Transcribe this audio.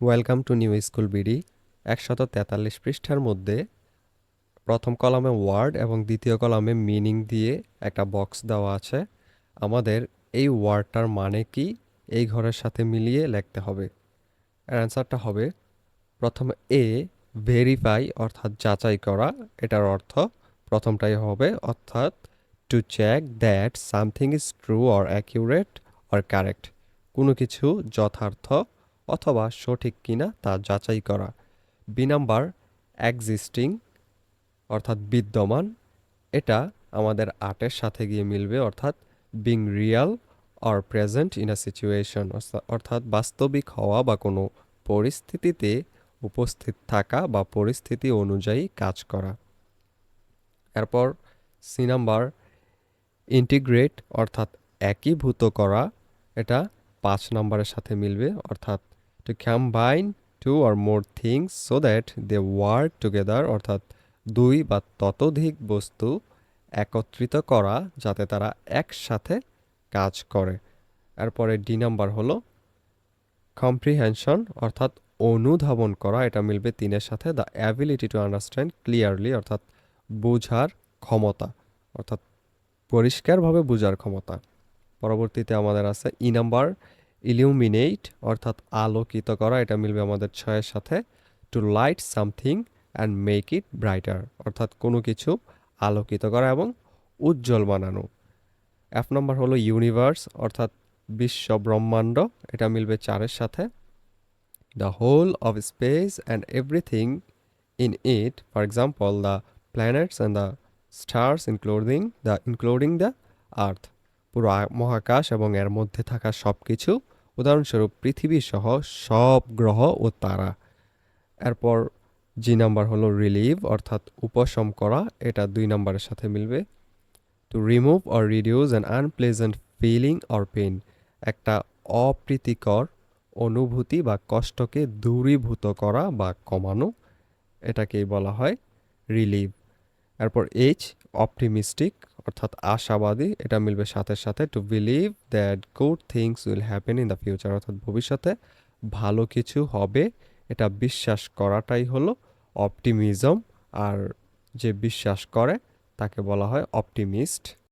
Welcome to new school BD একশত তেতাল্লিশ পৃষ্ঠার মধ্যে। প্রথম কলামে ওয়ার্ড এবং দ্বিতীয় কলামে মিনিং দিয়ে একটা বক্স দেওয়া আছে। আমাদের এই ওয়ার্ডটার মানে কি, এই ঘরের সাথে মিলিয়ে লিখতে হবে। অ্যান্সারটা হবে, প্রথমে এ ভেরিফাই অর্থাৎ যাচাই করা, এটার অর্থ প্রথমটাই হবে অর্থাৎ to check that something is true or accurate or correct কোনো কিছু যথার্থ অথবা সঠিক কিনা তা যাচাই করা। বি নাম্বার এক্সিস্টিং অর্থাৎ বিদ্যমান। এটা আমাদের আর্টের সাথে গিয়ে মিলবে, অর্থাৎ being real or present in a situation অর্থাৎ বাস্তবিক হওয়া বা কোনো পরিস্থিতিতে উপস্থিত থাকা বা পরিস্থিতি অনুযায়ী কাজ করা। এরপর সি নাম্বার ইন্টিগ্রেট অর্থাৎ একীভূত করা। এটা পাঁচ নম্বরের সাথে মিলবে, অর্থাৎ to combine two or more things so that they work together অর্থাৎ দুই বা ততোধিক বস্তু একত্রিত করা যাতে তারা একসাথে কাজ করে। এরপরে ডি নাম্বার হলো কম্প্রিহেনশন অর্থাৎ অনুধাবন করা। এটা মিলবে তিনের সাথে। The ability to understand clearly অর্থাৎ বোঝার ক্ষমতা, অর্থাৎ পরিষ্কারভাবে বোঝার ক্ষমতা। পরবর্তীতে আমাদের আছে ই নাম্বার। ইলিউমিনেট অর্থাৎ আলোকিত করা, এটা মিলবে আমাদের ছয়ের সাথে to light something and make it brighter অর্থাৎ কোনো কিছু আলোকিত করা এবং উজ্জ্বল বানানো। এফ নম্বর হলো ইউনিভার্স অর্থাৎ বিশ্ব ব্রহ্মাণ্ড, এটা মিলবে চারের সাথে। The whole of space and everything in it for example the planets and the stars including the including the earth পুরো মহাকাশ এবং এর মধ্যে থাকা সব কিছু উদাহরণস্বরূপ পৃথিবী সহ সব গ্রহ ও তারা। এরপর জি নাম্বার হলো রিলিভ অর্থাৎ উপশম করা, এটা দুই নাম্বারের সাথে মিলবে। To remove or reduce an unpleasant feeling or pain একটা অপ্রীতিকর অনুভূতি বা কষ্টকে দূরীভূত করা বা কমানো, এটাকেই বলা হয় রিলিভ এরপর এইচ অপটিমিস্টিক অর্থাৎ আশাবাদী, এটা মিলবে সাথে সাথে to believe that good things will happen in the future অর্থাৎ ভবিষ্যতে ভালো কিছু হবে, এটা বিশ্বাস করাটাই হলো অপটিমিজম আর যে বিশ্বাস করে, তাকে বলা হয় অপটিমিস্ট